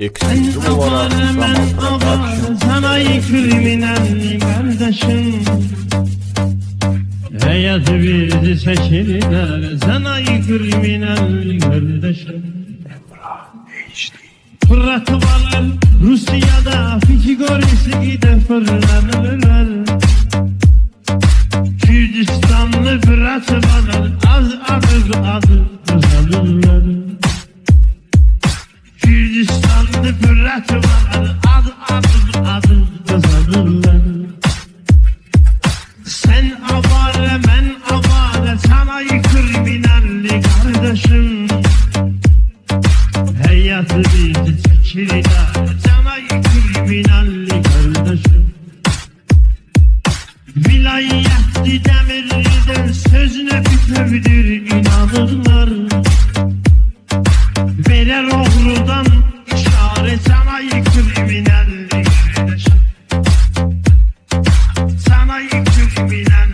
Rama Production. Sanayi kriminal kardeşim. Hayat bir seçilir Sanayi kriminal kardeşim. Fırat varlar Rusya'da Fiçigorisi'de fırlanırlar. Kürdistanlı Fırat varlar Az adı adı kazanırlar Kürdistanlı Fırat varlar Az adı adı kazanırlar Sen avare ben avare Sanayi kriminalli kardeşim. Hayatı bir çekirler Sanayi kriminalli kardeşim. Vilayetli demirden sözüne bütevdir inanırlar Verer oğludan işaret sanayi kriminalli kardeşim Sanayi kriminalli